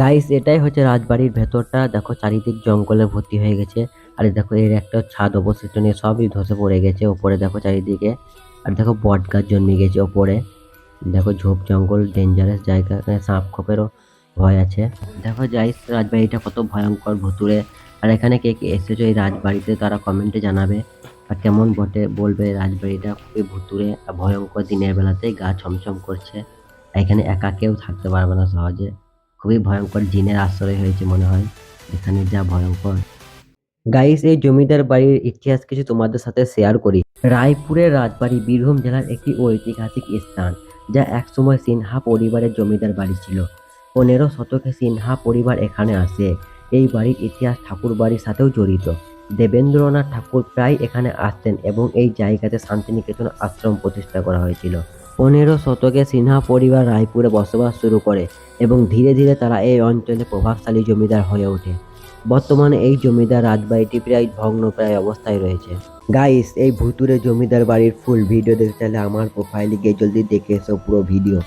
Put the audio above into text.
Guys এটাই হচ্ছে রাজবাড়ির ভেতরটা। দেখো, চারিদিক জঙ্গলে ভর্তি হয়ে গেছে। আর দেখো, এর একটা ছাদ অবশিষ্ট নেই, সবই ধসে পড়ে গেছে ওপরে, দেখো চারিদিকে। আর দেখো, বট গাছ জন্মে গেছে ওপরে। দেখো, ঝোপ, জঙ্গল ডেঞ্জারাস জায়গা, এখানে সাপ খোপেরও ভয় আছে। দেখো গাইস রাজবাড়িটা কত ভয়ঙ্কর ভুতুরে আর এখানে কে কে এসেছ এই রাজবাড়িতে, তারা কমেন্টে জানাবে। আর কেমন বটে, বলবে রাজবাড়িটা খুবই ভুতুরে আর ভয়ঙ্কর দিনের বেলাতে গা ছমছম করছে। এখানে একা কেউ থাকতে পারবে না সহজে। খুবই ভয়ঙ্কর জিনের আশ্রয় হয়েছে মনে হয়। এখানে যা ভয়ঙ্কর। গাইস এই জমিদার বাড়ির ইতিহাস কিছু তোমাদের সাথে শেয়ার করি। রায়পুরের রাজবাড়ি বীরভূম জেলার একটি ঐতিহাসিক স্থান, যা একসময় সিনহা পরিবারের জমিদার বাড়ি ছিল। পনেরো শতকে সিনহা পরিবার এখানে আসে। এই বাড়ির ইতিহাস ঠাকুর বাড়ির সাথেও জড়িত। দেবেন্দ্রনাথ ঠাকুর প্রায় এখানে আসতেন এবং এই জায়গাতে শান্তিনিকেতন আশ্রম প্রতিষ্ঠা করা হয়েছিল। পনেরো শতকে সিনহা পরিবার রায়পুরে বসবাস শুরু করে এবং ধীরে ধীরে তারা এই অঞ্চলে প্রভাবশালী জমিদার হয়ে ওঠে। বর্তমানে এই জমিদার রাজবাড়িটি প্রায় ভগ্নপ্রায় অবস্থায় রয়েছে। গাইস এই ভুতুরে জমিদার বাড়ির ফুল ভিডিও দেখতে চাইলে আমার প্রোফাইলে গিয়ে জলদি দেখে এসো পুরো ভিডিও